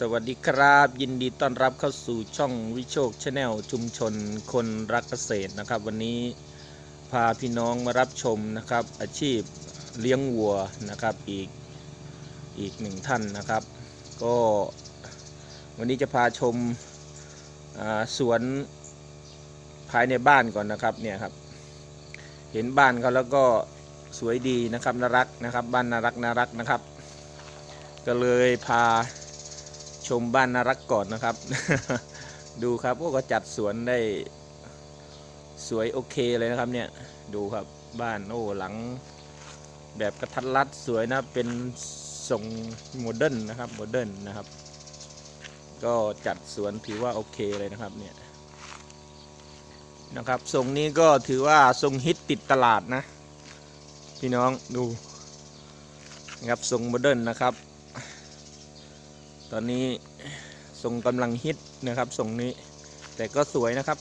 สวัสดีครับ ยินดีต้อนรับเข้าสู่ช่องวิโชคชาแนลชุมชนคนรักเกษตรนะครับ วันนี้พาพี่น้องมารับชมนะครับ อาชีพเลี้ยงวัวนะครับอีกอีกหนึ่งท่านนะครับ ก็วันนี้จะพาชมสวนภายในบ้านก่อนนะครับเนี่ยครับ เห็นบ้านเขาแล้วก็สวยดีนะครับน่ารักนะครับ บ้านน่ารักน่ารักนะครับ ก็เลยพา ชมบ้านน่ารักก่อนนะครับ ดูครับพวกก็จัดสวนได้สวยโอเคเลยนะครับเนี่ยดูครับบ้านโอ้หลัง แบบกระทัดรัดสวยนะเป็นทรงโมเดิร์นนะครับโมเดิร์นนะครับ ก็จัดสวนถือว่าโอเคเลยนะครับเนี่ยนะครับทรงนี้ก็ถือว่าทรงฮิตติดตลาดนะ พี่น้องดูนะครับทรงโมเดิร์นนะครับ ตอนนี้ทรงกำลังฮิตนะครับทรงนี้ แต่ก็สวยนะครับ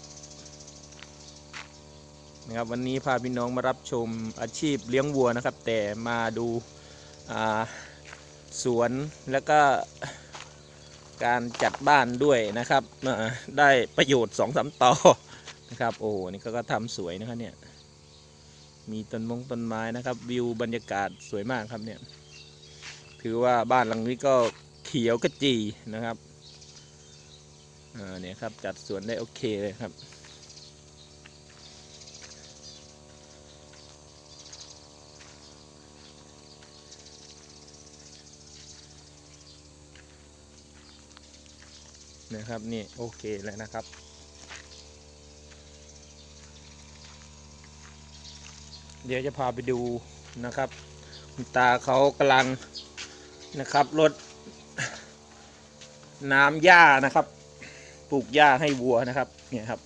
นะครับวันนี้พาพี่น้องมารับชมอาชีพเลี้ยงวัวนะครับ แต่มาดูาสวนแล้วก็การจัดบ้านด้วยนะครับอ่าได้ประโยชน์สองสามต่อนะครับโอ้โหนี่ก็ทำสวยนะครับเนี่ยมีต้นมงต้นไม้นะครับ วิวบรรยากาศสวยมากครับเนี่ยถือว่าบ้านหลังนี้ก็ เขียวกระจีนะครับอ่าเนี่ยครับจัดสวนได้โอเคเลยครับ นะครับนี่โอเคแล้วนะครับเดี๋ยวจะพาไปดูนะครับ คุณตาเขากำลังนะครับรด น้ำหญ้านะครับ ปลูกหญ้าให้วัวนะครับ เนี่ยครับ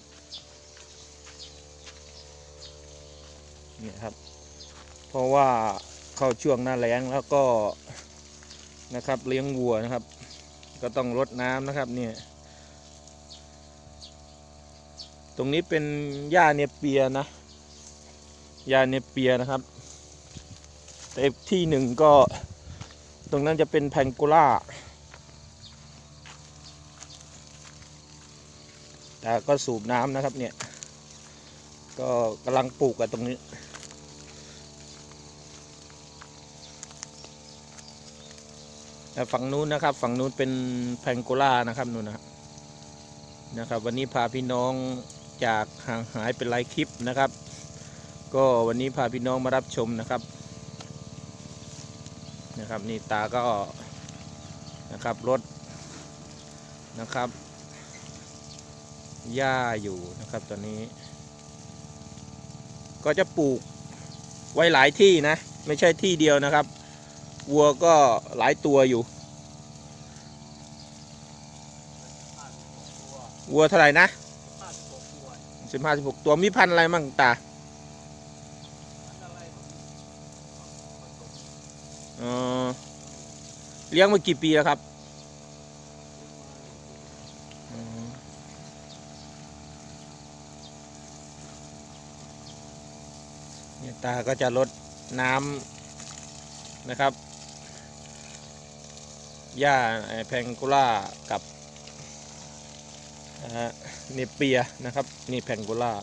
เนี่ยครับ เพราะว่าเข้าช่วงหน้าแล้งแล้วก็นะครับเลี้ยงวัวนะครับ ก็ต้องรดน้ำนะครับเนี่ยตรงนี้เป็นหญ้าเนเปียนะยาเนเปียนะครับแต่ที่หนึ่งก็ตรงนั้นจะเป็นแพงโกล่าแต่ ก็สูบน้ำนะครับเนี่ย ก็กำลังปลูกกันตรงนี้แต่ฝั่งนู้นนะครับ ฝั่งนู้นเป็นแพงโกล่านะครับนู่นนะครับนะครับ วันนี้พาพี่น้องจากห่างหายเป็นไลายคลิปนะครับ ก็วันนี้พาพี่น้องมารับชมนะครับนะครับนี่ตาก็นะครับรถนะครับ หญ้าอยู่นะครับตอนนี้ ก็จะปลูกไว้หลายที่นะ ไม่ใช่ที่เดียวนะครับ วัวก็หลายตัวอยู่ วัวเท่าไหร่นะสิบห้าสิบหกตัวมีพันธุ์อะไรมั่งตาเออเลี้ยงมากี่ปีแล้วครับอืมเนี่ย ตาก็จะลดน้ำนะครับ หญ้าแพงกุล่ากับเนเปียนะครับ นี่แพงกุล่า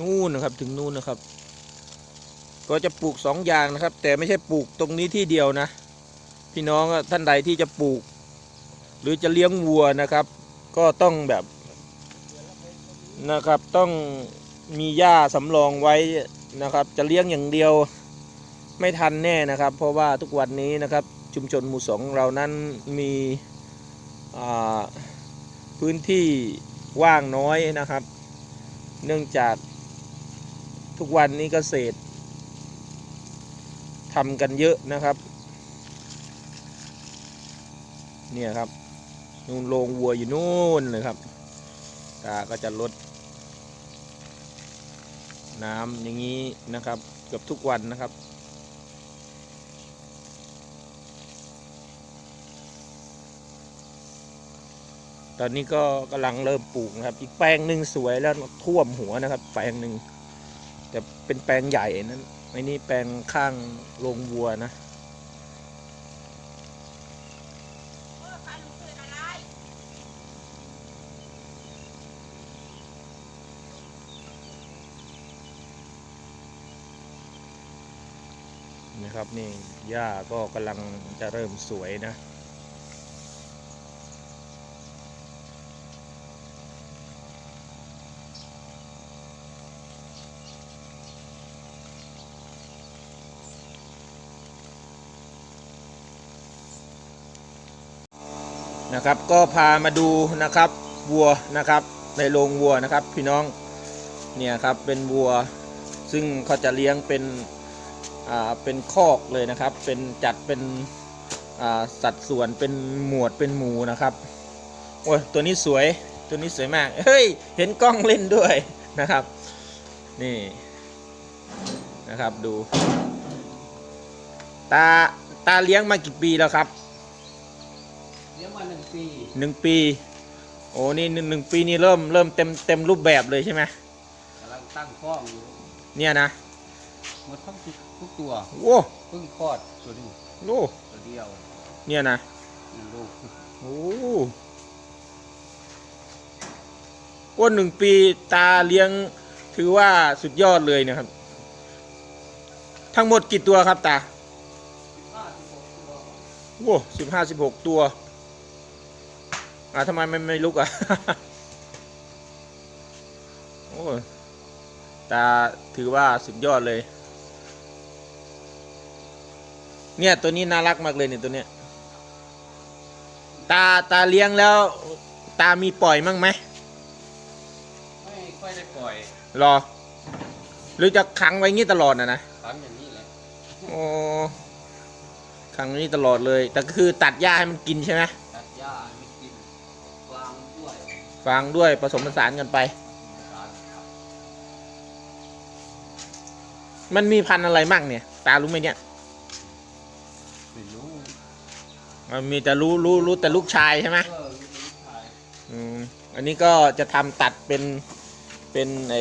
นู่นนะครับถึงนู่นนะครับ ก็จะปลูกสองอย่างนะครับ แต่ไม่ใช่ปลูกตรงนี้ที่เดียวนะ พี่น้องท่านใดที่จะปลูก หรือจะเลี้ยงวัวนะครับ ก็ต้องแบบนะครับต้องมีหญ้าสำรองไว้นะครับ จะเลี้ยงอย่างเดียวไม่ทันแน่นะครับ เพราะว่าทุกวันนี้นะครับชุมชนหมู่สองเรานั้นมีพื้นที่ว่างน้อยนะครับ เนื่องจากทุกวันนี้เกษตรทำกันเยอะนะครับ เนี่ยครับ นู่นโรงวัวอยู่นู่นเลยครับตาก็จะลด น้ำอย่างนี้นะครับเกือบทุกวันนะครับ ตอนนี้ก็กำลังเริ่มปลูกนะครับ อีกแปลงหนึ่งสวยแล้วท่วมหัวนะครับ แปลงหนึ่งแต่เป็นแปลงใหญ่นั้นไอ้นี่แปลงข้างโรงวัวนะ นะครับนี่หญ้าก็กำลังจะเริ่มสวยนะ นะครับก็พามาดูนะครับวัวนะครับในโรงวัวนะครับ พี่น้องเนี่ยครับเป็นวัวซึ่งเขาจะเลี้ยงเป็น เป็นคอกเลยนะครับ เป็นจัดเป็นอ่าสัดส่วนเป็นหมวดเป็นหมูนะครับโอ้ยตัวนี้สวยตัวนี้สวยมากเฮ้ยเห็นกล้องเล่นด้วยนะครับ นี่นะครับดู ตาตาเลี้ยงมากี่ปีแล้วครับเลี้ยงมาหนึ่งปีหนึ่งปี โอ้นี่หนึ่งหนึ่งปีนี่เริ่มเริ่มเต็มเต็มรูปแบบเลยใช่ไหมกำลังตั้งท้องอยู่เนี่ยนะหมดทั้งทุก ทุกตัวโอ้เพิ่งคลอดตัวนี้โอ้ตัวเดียวเนี่ยนะหนึ่งลูกโอ้โอ้หนึ่งปีตาเลี้ยงถือว่าสุดยอดเลยนะครับ ทั้งหมดกี่ตัวครับตาห้าสิบหกตัวโอ้สิบห้าสิบหกตัว อ่าทำไมไม่ไม่ลุกอะ โอ้ ตาถือว่าสุดยอดเลย เนี่ยตัวนี้น่ารักมากเลยเนี่ยตัวเนี้ยตาตาเลี้ยงแล้ว ตามีปล่อยมั่งไหมไม่ค่อยได้ปล่อยรอ หรือจะขังไว้งี้ตลอดนะนะครั้งอย่างนี้แหละโอ้ขังไว้งี้ตลอดเลย แต่ก็คือตัดหญ้าให้มันกินใช่ไหมตัดหญ้าให้ไม่กินวางด้วยฟางด้วยผสมผสานกันไปการมันมีพันธุ์อะไรมั่งเนี่ย ตารู้ไหมเนี่ย มันมีแต่รู้รู้รู้แต่ลูกชายใช่ไหมเออลูกชายอืมอันนี้ก็จะทำตัดเป็นเป็นไอ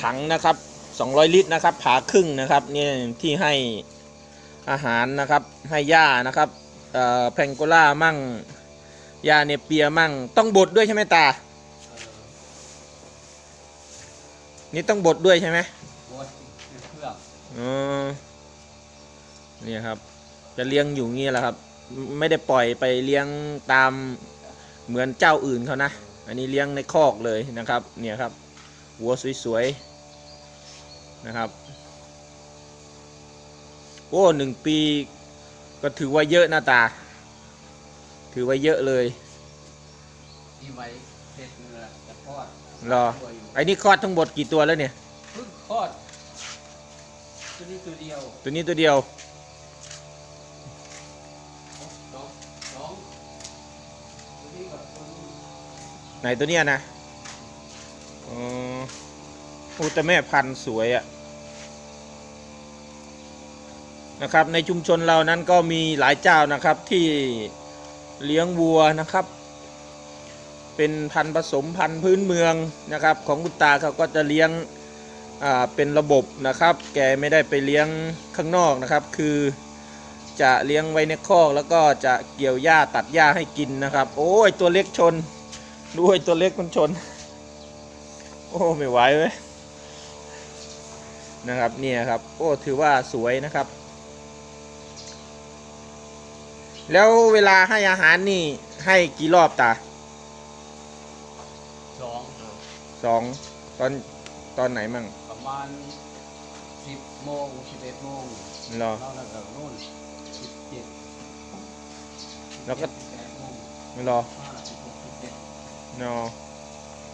ถังนะครับ 200 ลิตรนะครับผ่าครึ่งนะครับเนี่ยที่ให้อาหารนะครับให้หญ้านะครับเอ่อแพงโกล่ามั่งยาเนเปียมั่ง ต้องบดด้วยใช่ไหมตา เออนี่ต้องบดด้วยใช่ไหม บดเป็นเครื่องอ๋อเนี่ยครับ จะเลี้ยงอยู่งี้แหละครับ ไม่ได้ปล่อยไปเลี้ยงตามเหมือนเจ้าอื่นเขานะ อันนี้เลี้ยงในคอกเลยนะครับ เนี่ยครับวัวสวยๆนะครับ โอ้หนึ่งปีก็ถือว่าเยอะนะตา ถือว่าเยอะเลยที่ไว้เสร็จนี่แหละจะคลอดรอตัวอยู่ไอ้นี่คลอดทั้งหมดกี่ตัวแล้วเนี่ยเพิ่งคลอด ตัวนี้ตัวเดียว ตัวนี้ตัวเดียว ไหนตัวเนี้ยนะอ๋อโอ้แต่แม่พันธุ์สวยอะนะครับ ในชุมชนเรานั้นก็มีหลายเจ้านะครับที่เลี้ยงวัวนะครับ เป็นพันธุ์ผสมพันธุ์พื้นเมืองนะครับ ของคุณตาเขาก็จะเลี้ยงอ่าเป็นระบบนะครับ แกไม่ได้ไปเลี้ยงข้างนอกนะครับ คือจะเลี้ยงไว้ในคอกแล้วก็จะเกี่ยวหญ้าตัดหญ้าให้กินนะครับ โอ้ยตัวเล็กชน ด้วยตัวเล็กมันชน โอ้ ไม่ไหวเว้ยนะครับเนี่ยครับ โอ้ถือว่าสวยนะครับ แล้วเวลาให้อาหารนี่ให้กี่รอบตาสองสองตอนตอนไหนมั่งประมาณสิบโมงสิบเอ็ดโมงรอเราแล้วก็นู่นสิบเจ็ดแล้วก็แปดโมงไม่รอ นอ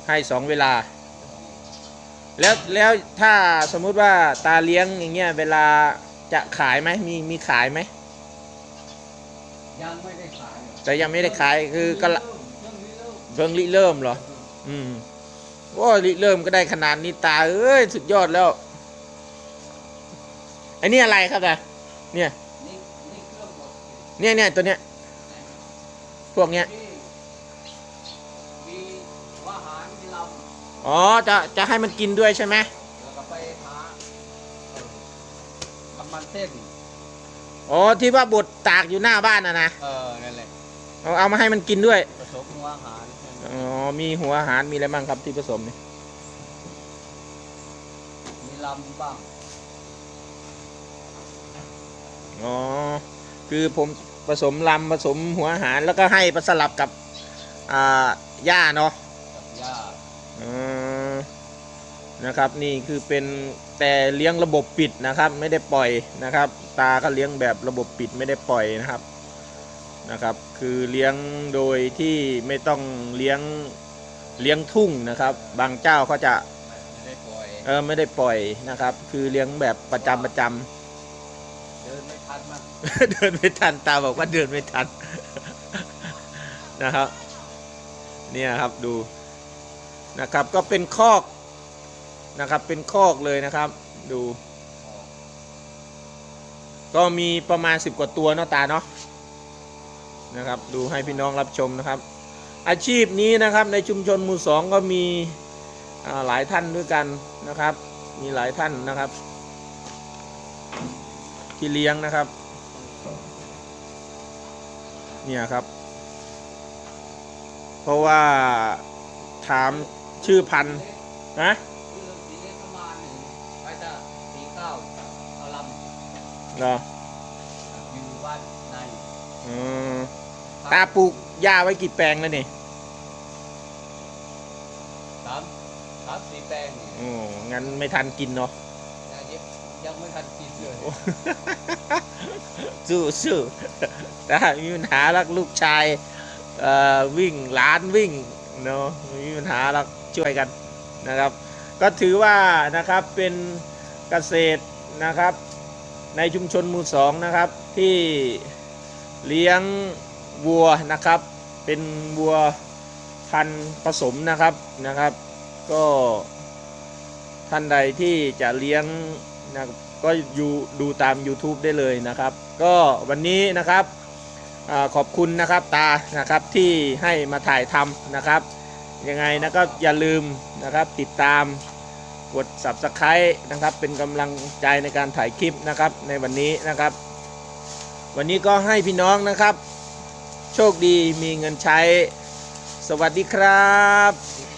ให้สองเวลา แล้วแล้วถ้าสมมุติว่าตาเลี้ยงอย่างเงี้ยเวลาจะขายไหมมีมีขายไหมยังไม่ได้ขายหรอกแต่ยังไม่ได้ขายคือกำลังเรื่องนี้เริ่มเพิ่งริเริ่มเหรอ อืมโอ้ริเริ่มก็ได้ขนาดนี้ตาเอ้ยสุดยอดแล้วไอ้นี่อะไรครับตาเนี่ยนี่นี่เครื่องบดเนี่ยเนี่ยตัวเนี้ยพวกเนี้ย อ๋อ จะ จะให้มันกินด้วยใช่ไหมำแล้วก็ไปหาเออมาณเส้น อ๋อ ที่ว่าบดตากอยู่หน้าบ้านนะนะ เออ นั่นแหละ เอาเอามาให้มันกินด้วย ผสมหัวอาหารอ๋อ มีหัวอาหาร มีอะไรบ้างครับที่ผสมนี่มีลำบ้าง อ๋อ คือผมผสมลำผสมหัวอาหารแล้วก็ให้ผสลับกับ อ่าหญ้าเนาะกับหญ้า อืม นะครับนี่คือเป็นแต่เลี้ยงระบบปิดนะครับ ไม่ได้ปล่อยนะครับ ตาก็เลี้ยงแบบระบบปิดไม่ได้ปล่อยนะครับนะครับ คือเลี้ยงโดยที่ไม่ต้องเลี้ยงเลี้ยงทุ่งนะครับ บางเจ้าเขาจะไม่ได้ปล่อยเออไม่ได้ปล่อยนะครับ คือเลี้ยงแบบประจำประจำเดินไม่ทันมันเดินไม่ทันตาบอกว่าเดินไม่ทันนะครับ เนี่ยครับดูนะครับก็เป็นคอก นะครับเป็นคอกเลยนะครับ ดู ก็มีประมาณ 10 กว่าตัวเนาะตาเนาะนะครับ ดูให้พี่น้องรับชมนะครับ อาชีพนี้นะครับในชุมชนหมู่สองก็มีหลายท่านด้วยกันนะครับ มีหลายท่านนะครับ ที่เลี้ยงนะครับ เนี่ยครับ เพราะว่าถามชื่อพันธุ์นะ เหรออยู่บ้านในอืมตาปลูกหญ้าไว้กี่แปลงแล้วนี่สามสามสี่แปลงเนี่ยโอ้งั้นไม่ทันกินเนาะยังยังไม่ทันกินเลยสู้สู้ถ้ามีปัญหารักลูกชายเอ่อวิ่งหลานวิ่งเนาะไม่มีปัญหารักช่วยกันนะครับ ก็ถือว่านะครับเป็นเกษตรนะครับ ในชุมชนหมู่สองนะครับที่เลี้ยงวัวนะครับ เป็นวัวพันธุ์ผสมนะครับนะครับ ก็ท่านใดที่จะเลี้ยงนะก็อยู่ดูตาม YouTube ได้เลยนะครับ ก็วันนี้นะครับอขอบคุณนะครับตานะครับที่ให้มาถ่ายทำนะครับยังไงนะก็อย่าลืมนะครับติดตาม กด subscribe นะครับ เป็นกำลังใจในการถ่ายคลิปนะครับในวันนี้นะครับ วันนี้ก็ให้พี่น้องนะครับ โชคดีมีเงินใช้ สวัสดีครับ